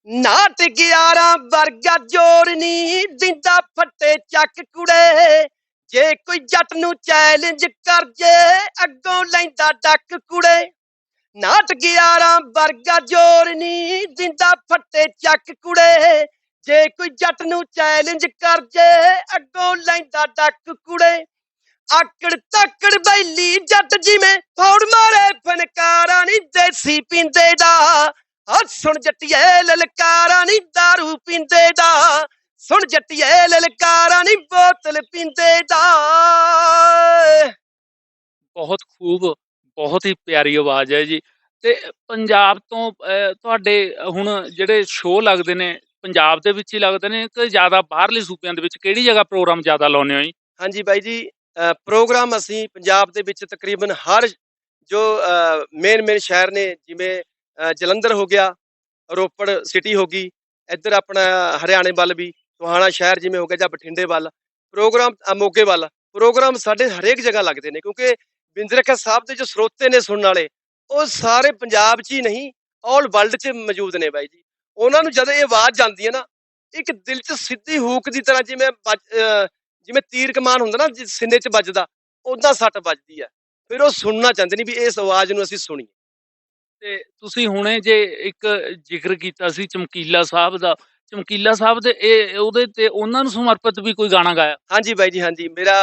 ਨਾਟ 11 ਵਰਗਾ ਜੋਰ ਨੀ ਦਿੰਦਾ ਫੱਟੇ ਚੱਕ ਕੁੜੇ। ਜੇ ਕੋਈ ਜੱਟ ਨੂੰ ਚੈਲੰਜ ਕਰ ਜੇ, ਅੱਗੋਂ ਲੈਂਦਾ ਡੱਕ ਕੁੜੇ। ਨਾਟ 11 ਵਰਗਾ ਜੋਰ ਨੀ ਦਿੰਦਾ ਫੱਟੇ ਚੱਕ ਕੁੜੇ। ਜੇ ਕੋਈ ਜੱਟ ਨੂੰ ਚੈਲੰਜ ਕਰ ਜੇ, ਅੱਗੋਂ ਲੈਂਦਾ ਡੱਕ ਕੁੜੇ। ਆਕੜ ਤਾਕੜ ਬੈਲੀ ਜੱਟ ਜਿਵੇਂ ਫੌੜ ਮਾਰੇ, ਫਨਕਾਰਾ ਨੀ ਦੇਸੀ ਪਿੰਦੇ ਦਾ। ਆ ਸੁਣ ਜੱਟੀਏ ਲਲਕਾਰਾ ਨੀ दारू ਪੀਂਦੇ ਦਾ। ਸੁਣ ਜੱਟੀਏ ਲਲਕਾਰਾ ਨੀ ਬੋਤਲ ਪੀਂਦੇ ਦਾ। ਬਹੁਤ ਖੂਬ ਬਹੁਤ ਹੀ ਪਿਆਰੀ ਆਵਾਜ਼ ਹੈ ਜੀ। ਤੇ ਪੰਜਾਬ ਤੋਂ ਤੁਹਾਡੇ ਹੁਣ ਜਿਹੜੇ ਸ਼ੋਅ ਲੱਗਦੇ ਨੇ ਪੰਜਾਬ ਦੇ ਵਿੱਚ ਹੀ ਲੱਗਦੇ ਨੇ ਕਿ ਜ਼ਿਆਦਾ ਬਾਹਰਲੇ ਸੂਬਿਆਂ ਦੇ ਵਿੱਚ? ਕਿਹੜੀ ਜਗ੍ਹਾ ਪ੍ਰੋਗਰਾਮ ਜ਼ਿਆਦਾ ਲਾਉਂਦੇ ਹੋ ਜੀ? ਹਾਂਜੀ ਬਾਈ ਜੀ ਪ੍ਰੋਗਰਾਮ ਅਸੀਂ ਪੰਜਾਬ ਦੇ ਵਿੱਚ ਤਕਰੀਬਨ ਹਰ ਜੋ ਮੇਨ ਮੇਨ ਸ਼ਹਿਰ ਨੇ ਜਿਵੇਂ ਜਲੰਧਰ ਹੋ ਗਿਆ, ਰੋਪੜ ਸਿਟੀ ਹੋ ਗਈ, ਇੱਧਰ ਆਪਣਾ ਹਰਿਆਣੇ ਵੱਲ ਵੀ ਟੋਹਾਣਾ ਸ਼ਹਿਰ ਜਿਵੇਂ ਹੋ ਗਿਆ ਜਾਂ ਬਠਿੰਡੇ ਵੱਲ, ਪ੍ਰੋਗਰਾਮ ਮੋਗੇ ਵੱਲ, ਪ੍ਰੋਗਰਾਮ ਸਾਡੇ ਹਰੇਕ ਜਗ੍ਹਾ ਲੱਗਦੇ ਨੇ, ਕਿਉਂਕਿ ਬਿੰਦਰਖਾ ਸਾਹਿਬ ਦੇ ਜੋ ਸਰੋਤੇ ਨੇ ਸੁਣਨ ਵਾਲੇ, ਉਹ ਸਾਰੇ ਪੰਜਾਬ 'ਚ ਹੀ ਨਹੀਂ ਆਲ ਵਰਲਡ 'ਚ ਮੌਜੂਦ ਨੇ ਬਾਈ ਜੀ। ਉਹਨਾਂ ਨੂੰ ਜਦੋਂ ਇਹ ਆਵਾਜ਼ ਜਾਂਦੀ ਹੈ ਨਾ, ਇੱਕ ਦਿਲ 'ਚ ਸਿੱਧੀ ਹੂਕ ਦੀ ਤਰ੍ਹਾਂ ਜਿਵੇਂ ਵੱਜ- ਜਿਵੇਂ ਤੀਰ ਕਮਾਨ ਹੁੰਦਾ ਨਾ ਜਿ- 'ਚ ਵੱਜਦਾ ਉਦਾਂ ਸੱਟ ਵੱਜਦੀ ਹੈ। ਫਿਰ ਉਹ ਸੁਣਨਾ ਚਾਹੁੰਦੇ ਨਹੀਂ ਵੀ ਇਸ ਆਵਾਜ਼ ਨੂੰ ਅਸੀਂ ਸੁਣੀਏ। ਤੇ ਤੁਸੀਂ ਹੁਣੇ ਜੇ ਇੱਕ ਜ਼ਿਕਰ ਕੀਤਾ ਸੀ ਚਮਕੀਲਾ ਸਾਹਿਬ ਦਾ ਚਮਕੀਲਾ ਸਾਹਿਬ ਦੇ ਇਹ ਉਹਦੇ ਤੇ ਉਹਨਾਂ ਨੂੰ ਸਮਰਪਿਤ ਵੀ ਕੋਈ ਗਾਣਾ ਗਾਇਆ? ਹਾਂਜੀ ਬਾਈ ਜੀ ਹਾਂਜੀ। ਮੇਰਾ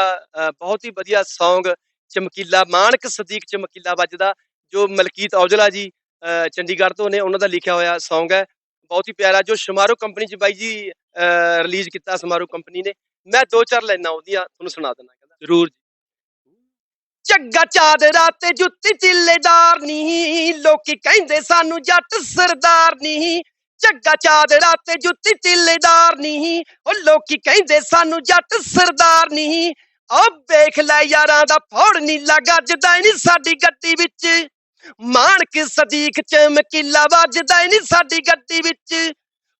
ਬਹੁਤ ਹੀ ਵਧੀਆ Song ਚਮਕੀਲਾ ਮਾਨਕ ਸਦੀਕ ਚਮਕੀਲਾ ਵੱਜਦਾ ਜੋ ਮਲਕੀਤ ਔਜਲਾ ਜੀ ਚੰਡੀਗੜ੍ਹ ਤੋਂ ਨੇ ਉਹਨਾਂ ਦਾ ਲਿਖਿਆ ਹੋਇਆ Song ਹੈ। ਬਹੁਤ ਹੀ ਪਿਆਰਾ ਜੋ ਸ਼ਮਾਰੋ ਕੰਪਨੀ ਚ ਬਾਈ ਜੀ ਰਿਲੀਜ਼ ਕੀਤਾ ਸ਼ਮਾਰੋ ਕੰਪਨੀ ਨੇ। ਮੈਂ ਦੋ ਚਾਰ ਲਾਈਨਾਂ ਉਹਦੀਆਂ ਤੁਹਾਨੂੰ ਸੁਣਾ ਦਿੰਦਾ ਕਹਿੰਦਾ। ਜ਼ਰੂਰ ਝੱਗਾ ਚਾਦਰਾ ਤੇ ਜੁੱਤੀ ਟਿੱਲੇਦਾਰ ਨਹੀਂ ਲੋਕੀ ਕਹਿੰਦੇ ਸਾਨੂੰ ਜੱਟ ਸਰਦਾਰ ਨਹੀਂ ਝੱਗਾ ਚਾਦਰਾ ਤੇ ਜੁੱਤੀ ਟਿੱਲੇਦਾਰ ਨਹੀਂ ਉਹ ਲੋਕੀ ਕਹਿੰਦੇ ਸਾਨੂੰ ਜੱਟ ਸਰਦਾਰ ਨਹੀਂ ਉਹ ਵੇਖ ਲੈ ਯਾਰਾਂ ਦਾ ਫੌੜ ਨੀਲਾ ਗੱਜਦਾ ਨਹੀਂ ਸਾਡੀ ਗੱਡੀ ਵਿੱਚ। ਮਾਣਕ ਸਦੀਕ ਚਮਕੀਲਾ ਵੱਜਦਾ ਨਹੀਂ ਸਾਡੀ ਗੱਡੀ ਵਿੱਚ।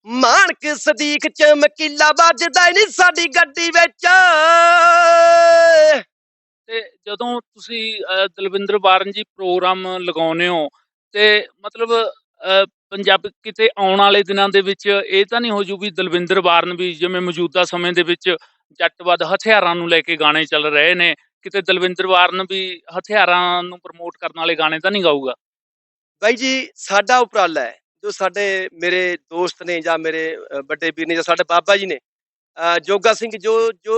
ਮਾਣਕ ਸਦੀਕ ਚਮਕੀਲਾ ਵੱਜਦਾ ਨਹੀਂ ਸਾਡੀ ਗੱਡੀ ਵਿੱਚ। ਤੇ ਜਦੋਂ ਤੁਸੀਂ ਦਲਵਿੰਦਰ ਬਾਰਨ ਜੀ ਪ੍ਰੋਗਰਾਮ ਲਗਾਉਨੇ ਹੋ ਤੇ ਮਤਲਬ ਪੰਜਾਬ ਕਿਤੇ ਆਉਣ ਵਾਲੇ ਦਿਨਾਂ ਦੇ ਵਿੱਚ ਇਹ ਤਾਂ ਨਹੀਂ ਹੋ ਜੂ ਵੀ ਦਲਵਿੰਦਰ ਬਾਰਨ ਵੀ ਜਿਵੇਂ ਮੌਜੂਦਾ ਸਮੇਂ ਦੇ ਵਿੱਚ ਜੱਟਵਾਦ ਹਥਿਆਰਾਂ ਨੂੰ ਲੈ ਕੇ ਗਾਣੇ ਚੱਲ ਰਹੇ ਨੇ, ਕਿਤੇ ਦਲਵਿੰਦਰ ਵਾਰਨ ਵੀ ਹਥਿਆਰਾਂ ਨੂੰ ਪ੍ਰਮੋਟ ਕਰਨ ਵਾਲੇ ਗਾਣੇ ਤਾਂ ਨਹੀਂ ਗਾਊਗਾ? ਬਾਈ ਜੀ, ਸਾਡਾ ਉਪਰਾਲਾ ਹੈ, ਜੋ ਸਾਡੇ ਮੇਰੇ ਦੋਸਤ ਨੇ ਜਾਂ ਮੇਰੇ ਵੱਡੇ ਵੀਰ ਨੇ ਜਾਂ ਸਾਡੇ ਬਾਬਾ ਜੀ ਨੇ ਜੋਗਾ ਸਿੰਘ ਜੋ ਜੋ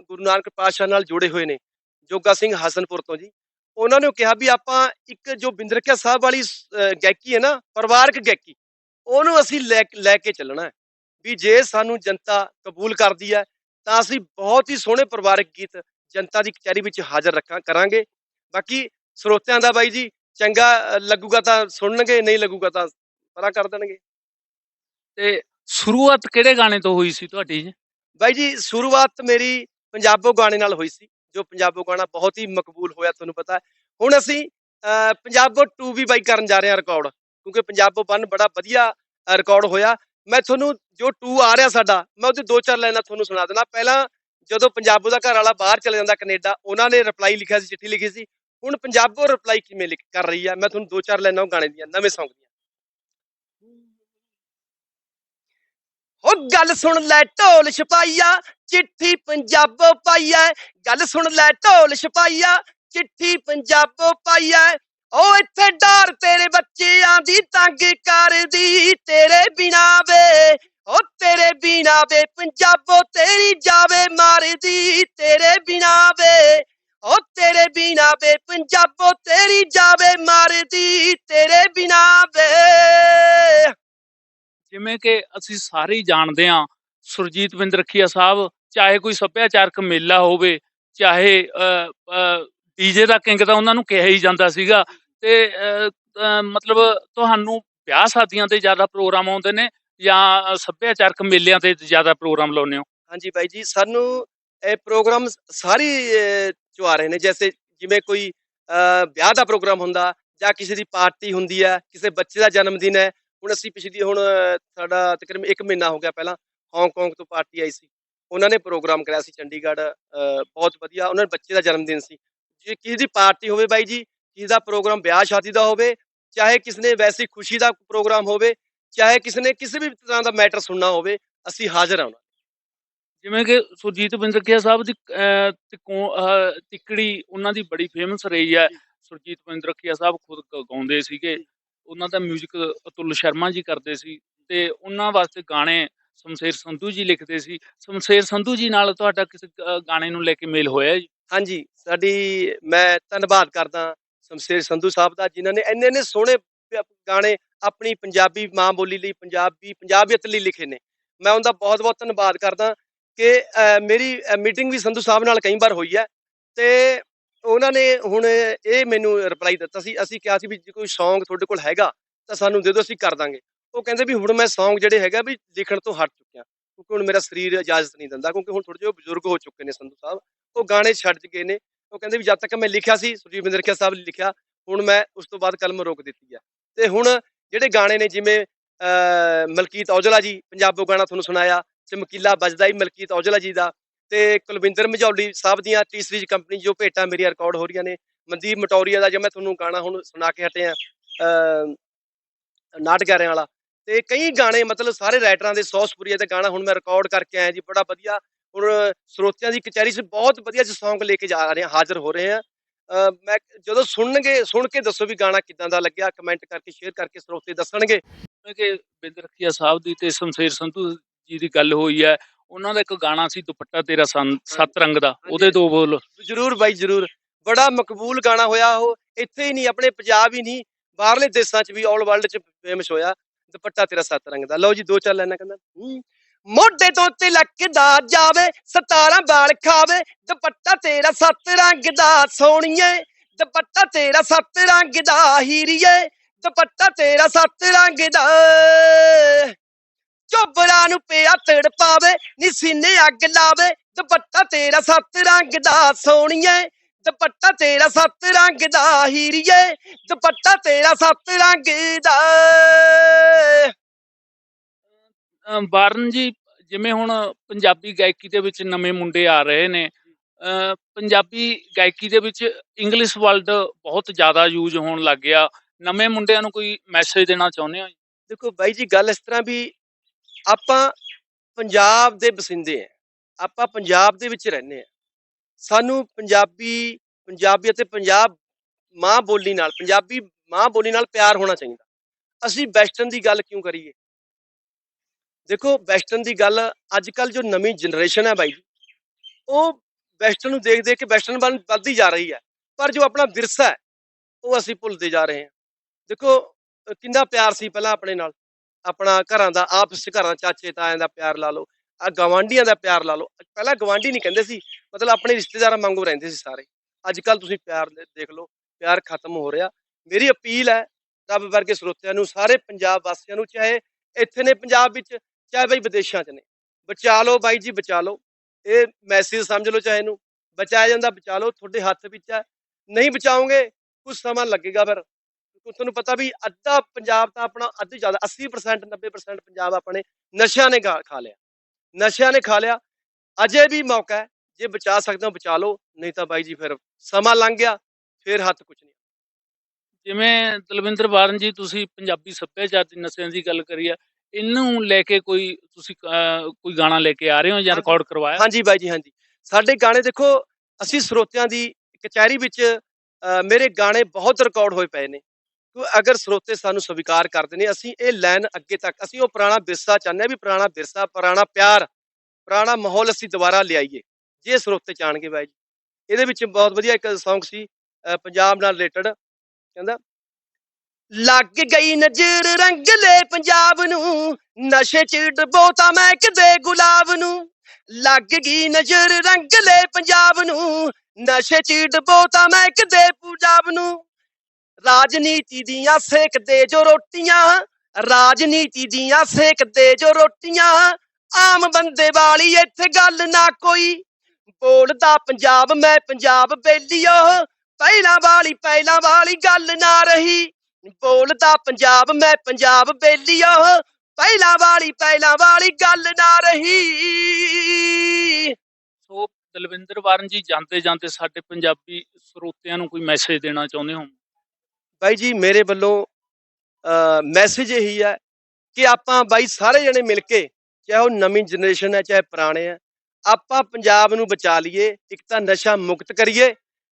ਗੁਰੂ ਨਾਨਕ ਪਾਤਸ਼ਾਹ ਨਾਲ ਜੁੜੇ ਹੋਏ ਨੇ ਜੋਗਾ ਸਿੰਘ ਹਸਨਪੁਰ ਤੋਂ ਜੀ। ਉਹਨਾਂ ਨੇ ਕਿਹਾ ਵੀ ਆਪਾਂ ਇੱਕ ਜੋ ਬਿੰਦਰਕਿਆ ਸਾਹਿਬ ਵਾਲੀ ਗਾਇਕੀ ਹੈ ਨਾ ਪਰਿਵਾਰਕ ਗਾਇਕੀ ਉਹਨੂੰ ਅਸੀਂ ਲੈ ਲੈ ਕੇ ਚੱਲਣਾ ਵੀ ਜੇ ਸਾਨੂੰ ਜਨਤਾ ਕਬੂਲ ਕਰਦੀ ਹੈ ਤਾਂ ਅਸੀਂ ਬਹੁਤ ਹੀ ਸੋਹਣੇ ਪਰਿਵਾਰਕ ਗੀਤ ਜਨਤਾ ਦੀ ਕਚਹਿਰੀ ਵਿੱਚ ਹਾਜ਼ਰ ਰੱਖਾਂ ਕਰਾਂਗੇ। ਬਾਕੀ ਸਰੋਤਿਆਂ ਦਾ ਬਾਈ ਜੀ ਚੰਗਾ ਲੱਗੂਗਾ ਤਾਂ ਸੁਣਨਗੇ ਨਹੀਂ ਲੱਗੂਗਾ ਤਾਂ ਪਰਾਂ ਕਰ ਦੇਣਗੇ। ਤੇ ਸ਼ੁਰੂਆਤ ਕਿਹੜੇ ਗਾਣੇ ਤੋਂ ਹੋਈ ਸੀ ਤੁਹਾਡੀ ਜੀ? ਬਾਈ ਜੀ ਸ਼ੁਰੂਆਤ ਮੇਰੀ ਪੰਜਾਬੋ ਗਾਣੇ ਨਾਲ ਹੋਈ ਸੀ। ਜੋ ਪੰਜਾਬੋ ਗਾਣਾ ਬਹੁਤ ਹੀ ਮਕਬੂਲ ਹੋਇਆ ਤੁਹਾਨੂੰ ਪਤਾ ਹੁਣ ਅਸੀਂ ਅ, ਪੰਜਾਬੋ 2 ਵੀ ਬਾਈ ਕਰਨ ਜਾ ਰਹੇ ਹਾਂ ਰਿਕਾਰਡ ਕਿਉਂਕਿ ਪੰਜਾਬੋ 1 ਬੜਾ ਵਧੀਆ ਰਿਕਾਰਡ ਹੋਇਆ। ਮੈਂ ਤੁਹਾਨੂੰ ਜੋ 2 ਆ ਰਿਹਾ ਸਾਡਾ ਮੈਂ ਉਹਦੇ ਦੋ ਚਾਰ ਲਾਈਨਾਂ ਤੁਹਾਨੂੰ ਸੁਣਾ ਦੇਣਾ ਪਹਿਲਾਂ ਜਦੋਂ ਪੰਜਾਬੋ ਦਾ ਘਰ ਵਾਲਾ ਬਾਹਰ ਚਲੇ ਜਾਂਦਾ ਕੈਨੇਡਾ ਉਹਨਾਂ ਨੇ ਰਿਪਲਾਈ ਲਿਖਿਆ ਸੀ ਚਿੱਠੀ ਲਿਖੀ ਸੀ। ਹੁਣ ਪੰਜਾਬੋ ਰਿਪਲਾਈ ਕਿਵੇਂ ਲਿਖ ਕਰ ਰਹੀ ਆ? ਮੈਂ ਤੁਹਾਨੂੰ ਦੋ ਚਾਰ ਲਾਈਨਾਂ ਉਹ ਗਾਣੇ ਦੀਆਂ ਨਵੇਂ ਸੌਂਗ ਦੀਆਂ। ਉਹ ਗੱਲ ਸੁਣ ਲੈ ਢੋਲ ਛਪਾਈਆ, ਚਿੱਠੀ ਪੰਜਾਬੋ ਪਾਈਆ ਗੱਲ ਸੁਣ ਲੈ ਢੋਲ ਛਪਾਈਆ, ਚਿੱਠੀ ਪੰਜਾਬੋ ਪਾਈਆ ਓ ਇੱਥੇ ਡਰ ਤੇਰੇ ਬੱਚਿਆਂ ਦੀ, ਤੰਗ ਕਰਦੀ ਤੇਰੇ ਬਿਨਾ ਵੇ। ਓ ਤੇਰੇ ਬਿਨਾ ਵੇ, ਪੰਜਾਬੋ ਤੇਰੀ ਜਾਵੇ ਮਾਰਦੀ ਤੇਰੇ ਬਿਨਾ ਵੇ। ਓ ਤੇਰੇ ਬਿਨਾ ਵੇ, ਪੰਜਾਬੋ ਤੇਰੀ ਜਾਵੇ ਮਾਰਦੀ ਤੇਰੇ ਬਿਨਾ ਵੇ। ਜਿਵੇਂ ਕਿ ਅਸੀਂ ਸਾਰੇ ਜਾਣਦੇ ਹਾਂ ਸੁਰਜੀਤ ਬਿੰਦਰਖੀਆ ਸਾਹਿਬ ਚਾਹੇ ਕੋਈ ਸੱਭਿਆਚਾਰਕ ਮੇਲਾ ਹੋਵੇ ਚਾਹੇ ਡੀਜੇ ਦਾ ਕਿੰਗ ਤਾਂ ਉਹਨਾਂ ਨੂੰ ਕਿਹਾ ਹੀ ਜਾਂਦਾ ਸੀਗਾ ਤੇ ਮਤਲਬ ਤੁਹਾਨੂੰ ਵਿਆਹ ਸ਼ਾਦੀਆਂ ਤੇ ਜ਼ਿਆਦਾ ਪ੍ਰੋਗਰਾਮ ਆਉਂਦੇ ਨੇ ਜਾਂ ਸੱਭਿਆਚਾਰਕ ਮੇਲਿਆਂ ਤੇ ਜ਼ਿਆਦਾ ਪ੍ਰੋਗਰਾਮ ਲਾਉਂਦੇ ਹੋ? ਹਾਂਜੀ ਬਾਈ ਜੀ ਸਾਨੂੰ ਇਹ ਪ੍ਰੋਗਰਾਮ ਸਾਰੀ ਅਹ, ਆ ਰਹੇ ਨੇ ਜੈਸੇ ਜਿਵੇਂ ਕੋਈ ਅਹ, ਵਿਆਹ ਦਾ ਪ੍ਰੋਗਰਾਮ ਹੁੰਦਾ ਜਾਂ ਕਿਸੇ ਦੀ ਪਾਰਟੀ ਹੁੰਦੀ ਹੈ ਕਿਸੇ ਬੱਚੇ ਦਾ ਜਨਮ ਦਿਨ ਹੈ ਹੁਣ ਅਸੀਂ ਪਿਛਲੀ ਹੁਣ ਸਾਡਾ ਤਕਰੀਬਨ 1 ਮਹੀਨਾ ਹੋ ਗਿਆ ਪਹਿਲਾਂ ਹਾਂਗਕਾਂਗ ਤੋਂ ਪਾਰਟੀ ਆਈ ਸੀ। ਉਹਨਾਂ ਨੇ ਪ੍ਰੋਗਰਾਮ ਕਰਿਆ ਸੀ ਚੰਡੀਗੜ੍ਹ ਬਹੁਤ ਵਧੀਆ ਉਹਨਾਂ ਦੇ ਬੱਚੇ ਦਾ ਜਨਮ ਦਿਨ ਸੀ। ਜੇ ਕਿਸੇ ਦੀ ਪਾਰਟੀ ਹੋਵੇ ਬਾਈ ਜੀ ਕਿਸੇ ਦਾ ਪ੍ਰੋਗਰਾਮ ਵਿਆਹ ਸ਼ਾਦੀ ਦਾ ਹੋਵੇ ਚਾਹੇ ਕਿਸੇ ਨੇ ਵੈਸੀ ਖੁਸ਼ੀ ਦਾ ਪ੍ਰੋਗਰਾਮ ਹੋਵੇ ਚਾਹੇ ਕਿਸੇ ਨੇ ਕਿਸੇ ਵੀ ਤਰ੍ਹਾਂ ਦਾ ਮੈਟਰ ਸੁਣਨਾ ਹੋਵੇ ਅਸੀਂ ਹਾਜ਼ਰ ਹਾਂ ਜਿਵੇਂ ਕਿ ਸੁਰਜੀਤ ਬਿੰਦਰਖੀਆ ਸਾਹਿਬ ਦੀ ਤਿੱਕੜੀ ਉਹਨਾਂ ਦੀ ਬੜੀ ਫੇਮਸ ਰਹੀ ਹੈ। ਸੁਰਜੀਤ ਬਿੰਦਰਖੀਆ ਸਾਹਿਬ ਖੁਦ ਗਾਉਂਦੇ ਸੀਗੇ। ਉਹਨਾਂ ਦਾ 뮤직 ਅਤੁਲ ਸ਼ਰਮਾ ਜੀ ਕਰਦੇ ਸੀ ਤੇ ਉਹਨਾਂ ਵਾਸਤੇ ਗਾਣੇ ਸ਼ਮਸ਼ੇਰ ਸੰਧੂ ਜੀ ਲਿਖਦੇ ਸੀ। ਸ਼ਮਸ਼ੇਰ ਸੰਧੂ ਜੀ ਨਾਲ ਤੁਹਾਡਾ ਕਿਸੇ ਗਾਣੇ ਨੂੰ ਲੈ ਕੇ ਮੇਲ ਹੋਇਆ ਜੀ? ਹਾਂਜੀ, ਸਾਡੀ, ਮੈਂ ਧੰਨਵਾਦ ਕਰਦਾ ਸ਼ਮਸ਼ੇਰ ਸੰਧੂ ਸਾਹਿਬ ਦਾ, ਜਿਨ੍ਹਾਂ ਨੇ ਇੰਨੇ ਇੰਨੇ ਸੋਹਣੇ ਗਾਣੇ ਆਪਣੀ ਪੰਜਾਬੀ ਮਾਂ ਬੋਲੀ ਲਈ, ਪੰਜਾਬੀ, ਪੰਜਾਬੀਅਤ ਲਈ ਲਿਖੇ ਨੇ। ਮੈਂ ਉਹਦਾ ਬਹੁਤ ਬਹੁਤ ਧੰਨਵਾਦ ਕਰਦਾ ਕਿ ਮੇਰੀ ਮੀਟਿੰਗ ਵੀ ਸੰਧੂ ਸਾਹਿਬ ਨਾਲ ਕਈ ਵਾਰ ਹੋਈ ਹੈ ਤੇ ਉਹਨਾਂ ਨੇ ਹੁਣ ਇਹ ਮੈਨੂੰ ਰਿਪਲਾਈ ਦਿੱਤਾ ਸੀ ਅਸੀਂ ਕਿਹਾ ਸੀ ਵੀ ਜੇ ਕੋਈ Song ਤੁਹਾਡੇ ਕੋਲ ਹੈਗਾ ਤਾਂ ਸਾਨੂੰ ਦੇ ਦਿਓ ਅਸੀਂ ਕਰ ਦਾਂਗੇ। ਉਹ ਕਹਿੰਦੇ ਵੀ ਹੁਣ ਮੈਂ Song ਜਿਹੜੇ ਹੈਗਾ ਵੀ ਲਿਖਣ ਤੋਂ ਹਟ ਚੁੱਕਿਆ ਕਿਉਂਕਿ ਹੁਣ ਮੇਰਾ ਸਰੀਰ ਇਜਾਜ਼ਤ ਨਹੀਂ ਦਿੰਦਾ ਕਿਉਂਕਿ ਹੁਣ ਥੋੜੇ ਜਿਹੇ ਬਜ਼ੁਰਗ ਹੋ ਚੁੱਕੇ ਨੇ ਸੰਧੂ ਸਾਹਿਬ ਉਹ ਗਾਣੇ ਛੱਡ ਗਏ ਨੇ। ਉਹ ਕਹਿੰਦੇ ਵੀ ਜਦ ਤੱਕ ਮੈਂ ਲਿਖਿਆ ਸੀ ਸੁਰਜੀਤ ਬਿੰਦਰਖਿਆ ਸਾਹਿਬ ਨੇ ਲਿਖਿਆ ਹੁਣ ਮੈਂ ਉਸ ਤੋਂ ਬਾਅਦ ਕਲਮ ਰੋਕ ਦਿੱਤੀ ਹੈ ਤੇ ਹੁਣ ਜਿਹੜੇ ਗਾਣੇ ਨੇ ਜਿਵੇਂ ਅਹ, ਮਲਕੀਤ ਔਜਲਾ ਜੀ ਪੰਜਾਬੋ ਗਾਣਾ ਤੁਹਾਨੂੰ ਸੁਣਾਇਆ ਚਮਕੀਲਾ ਵੱਜਦਾ ਹੀ ਮਲਕੀਤ ਔਜਲਾ ਜੀ ਦਾ ਤੇ ਕੁਲਵਿੰਦਰ ਮਝੌਲੀ ਸਾਹਿਬ ਦੀਆਂ ਤੀਸਰੀ ਕੰਪਨੀ ਜੋ ਭੇਟਾਂ ਮੇਰੀਆਂ ਰਿਕਾਰਡ ਹੋ ਰਹੀਆਂ ਨੇ, ਮਨਦੀਪ ਮਟੌਰੀਆ ਦਾ ਜੇ ਮੈਂ ਤੁਹਾਨੂੰ ਗਾਣਾ ਹੁਣ ਸੁਣਾ ਕੇ ਹਟੇ ਨਾਟਕਾਰਿਆਂ ਵਾਲਾ, ਤੇ ਕਈ ਗਾਣੇ ਮਤਲਬ ਸਾਰੇ ਰਾਈਟਰਾਂ ਦੇ ਸੌਸਪੁਰੀਆ ਦਾ ਗਾਣਾ ਹੁਣ ਮੈਂ ਰਿਕਾਰਡ ਕਰਕੇ ਆਇਆ ਜੀ, ਬੜਾ ਵਧੀਆ ਹੁਣ ਸਰੋਤਿਆਂ ਦੀ ਕਚਹਿਰੀ 'ਚ ਬਹੁਤ ਵਧੀਆ ਜਿਹਾ Song ਲੈ ਕੇ ਜਾ ਰਹੇ ਹਾਂ, ਹਾਜ਼ਰ ਹੋ ਰਹੇ ਹਾਂ। ਅਹ, ਮੈਂ ਜਦੋਂ ਸੁਣਨਗੇ, ਸੁਣ ਕੇ ਦੱਸੋ ਵੀ ਗਾਣਾ ਕਿਦਾਂ ਦਾ ਲੱਗਿਆ ਕਮੈਂਟ ਕਰਕੇ ਸ਼ੇਅਰ ਕਰਕੇ ਸਰੋਤੇ ਦੱਸਣਗੇ। ਜਿਵੇਂ ਕਿ ਬਿੰਦਰਖੀਆ ਸਾਹਿਬ ਦੀ ਤੇ ਸ਼ਮਸ਼ੇਰ ਸੰਧੂ ਜੀ ਦੀ ਗੱਲ ਹੋਈ ਹੈ ਉਹਨਾਂ ਦਾ ਇੱਕ ਗਾਣਾ ਸੀ ਦੁਪੱਟਾ ਤੇਰਾ ਸੱਤ ਰੰਗ ਦਾ ਉਹਦੇ ਦੋ ਬੋਲ। ਜਰੂਰ ਬਾਈ ਜਰੂਰ। ਬੜਾ ਮਕਬੂਲ ਗਾਣਾ ਹੋਇਆ ਉਹ ਇੱਥੇ ਹੀ ਨਹੀਂ ਆਪਣੇ ਪੰਜਾਬ ਹੀ ਨਹੀਂ ਬਾਹਰਲੇ ਦੇਸ਼ਾਂ 'ਚ ਵੀ ਆਲ ਵਰਲਡ 'ਚ ਫੇਮਸ ਹੋਇਆ ਦੁਪੱਟਾ ਤੇਰਾ ਸੱਤ ਰੰਗ ਦਾ। ਲਓ ਜੀ ਦੋ ਚਾਰ ਲਾਈਨਾਂ ਕਹਿੰਦਾ ਹੂੰ। ਮੋਢੇ ਤੋਂ ਤਿਲਕ ਦਾ ਜਾਵੇ 17 ਵਾਲ ਖਾਵੇ ਦੁਪੱਟਾ ਤੇਰਾ ਸੱਤ ਰੰਗ ਦਾ ਸੋਹਣੀਏ ਦੁਪੱਟਾ ਤੇਰਾ ਸੱਤ ਰੰਗ ਦਾ ਹੀਰੀਏ ਦੁਪੱਟਾ ਤੇਰਾ ਸੱਤ ਰੰਗ ਦਾ ਚੋਬਰਾ ਨੂੰ ਪਿਆ ਤੜ ਪਾਵੇ ਨੀ ਸੀਨੇ ਅੱਗ ਲਾਵੇ। ਦੁਪੱਟਾ ਤੇਰਾ ਸੱਤ ਰੰਗ ਦਾ ਸੋਹਣੀਏ ਦੁਪੱਟਾ ਤੇਰਾ ਸੱਤ ਰੰਗ ਦਾ ਹੀਰੀਏ ਦੁਪੱਟਾ ਤੇਰਾ ਸੱਤ ਰੰਗ ਦਾ। ਅਮ ਬਾਰਨ ਜੀ ਜਿਵੇਂ ਹੁਣ ਪੰਜਾਬੀ ਗਾਇਕੀ ਦੇ ਵਿੱਚ ਨਵੇਂ ਮੁੰਡੇ ਆ ਰਹੇ ਨੇ ਅ, ਪੰਜਾਬੀ ਗਾਇਕੀ ਦੇ ਵਿੱਚ ਇੰਗਲਿਸ਼ ਵਰਡ ਬਹੁਤ ਜ਼ਿਆਦਾ ਯੂਜ਼ ਹੋਣ ਲੱਗ ਗਿਆ। ਨਵੇਂ ਮੁੰਡਿਆਂ ਨੂੰ ਕੋਈ ਮੈਸੇਜ ਦੇਣਾ ਚਾਹੁੰਦੇ ਹੋ ਦੇਖੋ ਬਾਈ ਜੀ ਗੱਲ ਇਸ ਤਰ੍ਹਾਂ ਵੀ ਆਪਾਂ ਪੰਜਾਬ ਦੇ ਵਸਿੰਦੇ ਆ ਆਪਾਂ ਪੰਜਾਬ ਦੇ ਵਿੱਚ ਰਹਿੰਦੇ ਆ ਸਾਨੂੰ ਪੰਜਾਬੀ ਪੰਜਾਬੀ ਅਤੇ ਪੰਜਾਬ ਮਾਂ ਬੋਲੀ ਨਾਲ, ਪੰਜਾਬੀ ਮਾਂ ਬੋਲੀ ਨਾਲ ਪਿਆਰ ਹੋਣਾ ਚਾਹੀਦਾ। ਅਸੀਂ ਵੈਸਟਰਨ ਦੀ ਗੱਲ ਕਿਉਂ ਕਰੀਏ? ਦੇਖੋ, ਵੈਸਟਰਨ ਦੀ ਗੱਲ ਅੱਜ ਕੱਲ ਜੋ ਨਵੀਂ ਜਨਰੇਸ਼ਨ ਹੈ ਬਾਈ ਉਹ ਵੈਸਟਰਨ ਨੂੰ ਦੇਖ ਦੇਖ ਕੇ ਵੈਸਟਰਨ ਵੱਲ ਵੱਧਦੀ ਜਾ ਰਹੀ ਹੈ। ਪਰ ਜੋ ਆਪਣਾ ਵਿਰਸਾ ਹੈ, ਉਹ ਅਸੀਂ ਭੁੱਲਦੇ ਜਾ ਰਹੇ ਹਾਂ। ਦੇਖੋ ਕਿੰਨਾ ਪਿਆਰ ਸੀ ਪਹਿਲਾਂ ਆਪਣੇ ਨਾਲ। ਆਪਣਾ ਘਰਾਂ ਦਾ ਆਪਸ ਚ ਘਰਾਂ ਚਾਚੇ ਤਾਇਆਂ ਦਾ ਪਿਆਰ ਲਾ ਲਓ ਆ ਗਵਾਂਢੀਆਂ ਦਾ ਪਿਆਰ ਲਾ ਲਓ। ਪਹਿਲਾਂ ਗਵਾਂਢੀ ਨਹੀਂ ਕਹਿੰਦੇ ਸੀ, ਮਤਲਬ ਆਪਣੇ ਰਿਸ਼ਤੇਦਾਰਾਂ ਵਾਂਗੂ ਰਹਿੰਦੇ ਸੀ ਸਾਰੇ। ਅੱਜ ਕੱਲ ਤੁਸੀਂ ਪਿਆਰ ਦੇਖ ਲਓ, ਪਿਆਰ ਖਤਮ ਹੋ ਰਿਹਾ। ਮੇਰੀ ਅਪੀਲ ਹੈ ਰੱਬ ਵਰਗੇ ਸਰੋਤਿਆਂ ਨੂੰ, ਸਾਰੇ ਪੰਜਾਬ ਵਾਸੀਆਂ ਨੂੰ, ਚਾਹੇ ਇੱਥੇ ਨੇ ਪੰਜਾਬ ਵਿੱਚ, ਚਾਹੇ ਬਈ ਵਿਦੇਸ਼ਾਂ 'ਚ ਨੇ। ਬਚਾ ਲਓ ਬਾਈ ਜੀ, ਬਚਾ ਲਓ। ਇਹ ਮੈਸੇਜ ਸਮਝ ਲਓ ਚਾਹੇ ਨੂੰ ਬਚਾਇਆ ਜਾਂਦਾ, ਬਚਾ ਲਓ। ਤੁਹਾਡੇ ਹੱਥ ਵਿੱਚ ਹੈ। ਨਹੀਂ ਬਚਾਓਗੇ ਕੁਝ ਸਮਾਂ ਲੱਗੇਗਾ ਫਿਰ। ਤੁਹਾਨੂੰ ਪਤਾ ਵੀ ਅੱਧਾ ਪੰਜਾਬ ਤਾਂ ਆਪਣਾ ਅੱਧ ਜ਼ਿਆਦਾ 80% 90% ਪੰਜਾਬ ਆਪਣੇ ਨਸ਼ਿਆਂ ਨੇ ਖਾ ਲਿਆ। ਨਸ਼ਿਆਂ ਨੇ ਖਾ ਲਿਆ। ਅਜੇ ਵੀ ਮੌਕਾ ਹੈ ਜੇ ਬਚਾ ਸਕਦੇ ਹੋ ਬਚਾ ਲਓ। ਨਹੀਂ ਤਾਂ ਬਾਈ ਜੀ ਫਿਰ ਸਮਾਂ ਲੰਘ ਗਿਆ ਫਿਰ ਹੱਥ ਕੁਝ ਨਹੀਂ। ਜਿਵੇਂ ਦਲਵਿੰਦਰ ਬਾਰਨ ਜੀ ਤੁਸੀਂ ਪੰਜਾਬੀ ਸੱਭਿਆਚਾਰ ਦੀ ਨਸ਼ਿਆਂ ਦੀ ਗੱਲ ਕਰੀ ਆ ਇਹਨੂੰ ਲੈ ਕੇ ਕੋਈ ਤੁਸੀਂ ਕੋਈ ਗਾਣਾ ਲੈ ਕੇ ਆ ਰਹੇ ਹੋ ਜਾਂ। ਰਿਕਾਰਡ ਕਰਵਾਇਆ? ਹਾਂਜੀ ਬਾਈ ਜੀ ਹਾਂਜੀ। ਸਾਡੇ ਗਾਣੇ ਦੇਖੋ ਅਸੀਂ ਸਰੋਤਿਆਂ ਦੀ ਕਚਹਿਰੀ ਵਿੱਚ ਮੇਰੇ ਗਾਣੇ ਬਹੁਤ ਰਿਕਾਰਡ ਹੋਏ ਪਏ ਨੇ। ਅਗਰ ਸਰੋਤੇ ਸਾਨੂੰ ਸਵੀਕਾਰ ਕਰਦੇ ਨੇ, ਅਸੀਂ ਇਹ ਲਾਈਨ ਅੱਗੇ ਤੱਕ, ਅਸੀਂ ਉਹ ਪੁਰਾਣਾ ਵਿਰਸਾ ਚਾਹੁੰਦੇ ਹਾਂ ਵੀ ਪੁਰਾਣਾ ਵਿਰਸਾ, ਪੁਰਾਣਾ ਪਿਆਰ, ਪੁਰਾਣਾ ਮਾਹੌਲ ਅਸੀਂ ਦੁਬਾਰਾ ਲਿਆਈਏ, ਜੇ ਸਰੋਤੇ ਚਾਹਣਗੇ ਬਾਈ ਜੀ। ਇਹਦੇ ਵਿੱਚ ਬਹੁਤ ਵਧੀਆ ਇੱਕ Song ਸੀ ਪੰਜਾਬ ਨਾਲ ਰਿਲੇਟਡ ਕਹਿੰਦਾ, ਲੱਗ ਗਈ ਨਜ਼ਰ ਰੰਗ ਲੈ ਪੰਜਾਬ ਨੂੰ, ਨਸ਼ੇ ਚ ਡਬੋ ਤਾਂ ਮੈਂ ਕਦੇ ਗੁਲਾਬ ਨੂੰ। ਲੱਗ ਗਈ ਨਜ਼ਰ ਰੰਗ ਲੈ ਪੰਜਾਬ ਨੂੰ, ਨਸ਼ੇ ਚ ਡਬੋ ਤਾਂ ਮੈਂ ਕਦੇ ਪੰਜਾਬ ਨੂੰ। ਰਾਜਨੀਤੀ ਦੀਆਂ ਸੇਕਦੇ ਜੋ ਰੋਟੀਆਂ, ਰਾਜਨੀਤੀ ਦੀਆਂ ਸੇਕਦੇ ਜੋ ਰੋਟੀਆਂ। ਆਮ ਬੰਦੇ ਵਾਲੀ ਇੱਥੇ ਗੱਲ ਨਾ ਕੋਈ। ਬੋਲਦਾ ਪੰਜਾਬ, ਮੈਂ ਪੰਜਾਬ ਬੇਲੀਓ। ਪਹਿਲਾਂ ਵਾਲੀ ਪਹਿਲਾਂ ਵਾਲੀ ਗੱਲ ਨਾ ਰਹੀ। ਬੋਲਦਾ ਪੰਜਾਬ, ਮੈਂ ਪੰਜਾਬ ਬੇਲੀਓ। ਪਹਿਲਾਂ ਵਾਲੀ ਪਹਿਲਾਂ ਵਾਲੀ ਗੱਲ ਨਾ ਰਹੀ। ਸੋ ਦਲਵਿੰਦਰ ਵਾਰਨ ਜੀ ਜਾਂਦੇ ਜਾਂਦੇ ਸਾਡੇ ਪੰਜਾਬੀ ਸਰੋਤਿਆਂ ਨੂੰ ਕੋਈ ਮੈਸੇਜ ਦੇਣਾ ਚਾਹੁੰਦੇ ਹੋ? ਬਾਈ ਜੀ, ਮੇਰੇ ਵੱਲੋਂ ਮੈਸੇਜ ਇਹੀ ਹੈ ਕਿ ਆਪਾਂ ਬਾਈ ਸਾਰੇ ਜਣੇ ਮਿਲ ਕੇ, ਚਾਹੇ ਉਹ ਨਵੀਂ ਜਨਰੇਸ਼ਨ ਹੈ, ਚਾਹੇ ਪੁਰਾਣੇ ਹੈ, ਆਪਾਂ ਪੰਜਾਬ ਨੂੰ ਬਚਾ ਲਈਏ, ਇੱਕ ਤਾਂ ਨਸ਼ਾ ਮੁਕਤ ਕਰੀਏ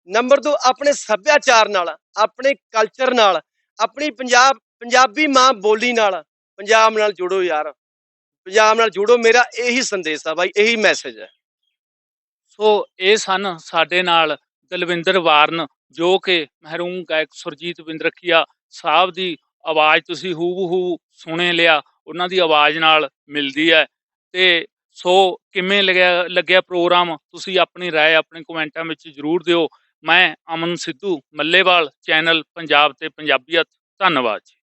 ਨੰਬਰ 2 ਆਪਣੇ ਸੱਭਿਆਚਾਰ ਨਾਲ, ਆਪਣੇ ਕਲਚਰ ਨਾਲ, ਆਪਣੀ ਪੰਜਾਬ, ਪੰਜਾਬੀ ਮਾਂ ਬੋਲੀ ਨਾਲ, ਪੰਜਾਬ ਨਾਲ ਜੁੜੋ ਯਾਰ, ਪੰਜਾਬ ਨਾਲ ਜੁੜੋ, ਮੇਰਾ ਇਹੀ ਸੰਦੇਸ਼ ਆ ਬਾਈ, ਇਹੀ ਮੈਸੇਜ ਹੈ। ਸੋ, ਇਹ ਸਨ ਸਾਡੇ ਨਾਲ ਦਲਵਿੰਦਰ ਵਾਰਨ ਜੋ ਕਿ ਮਹਿਰੂਮ ਗਾਇਕ ਸੁਰਜੀਤ ਬਿੰਦਰਖੀਆ ਸਾਹਿਬ ਦੀ ਆਵਾਜ਼ ਤੁਸੀਂ ਹੂਬਹੂ ਸੁਣੇ ਲਿਆ ਉਹਨਾਂ ਦੀ ਆਵਾਜ਼ ਨਾਲ ਮਿਲਦੀ ਹੈ ਤੇ ਸੋ ਕਿਵੇਂ ਲੱਗਿਆ ਲੱਗਿਆ ਪ੍ਰੋਗਰਾਮ ਤੁਸੀਂ ਆਪਣੀ رائے ਆਪਣੇ ਕਮੈਂਟਾਂ ਵਿੱਚ ਜਰੂਰ ਦਿਓ ਮੈਂ ਅਮਨ ਸਿੱਧੂ ਮੱਲੇਵਾਲ ਚੈਨਲ ਪੰਜਾਬ ਤੇ ਪੰਜਾਬੀਅਤ ਧੰਨਵਾਦ ਜੀ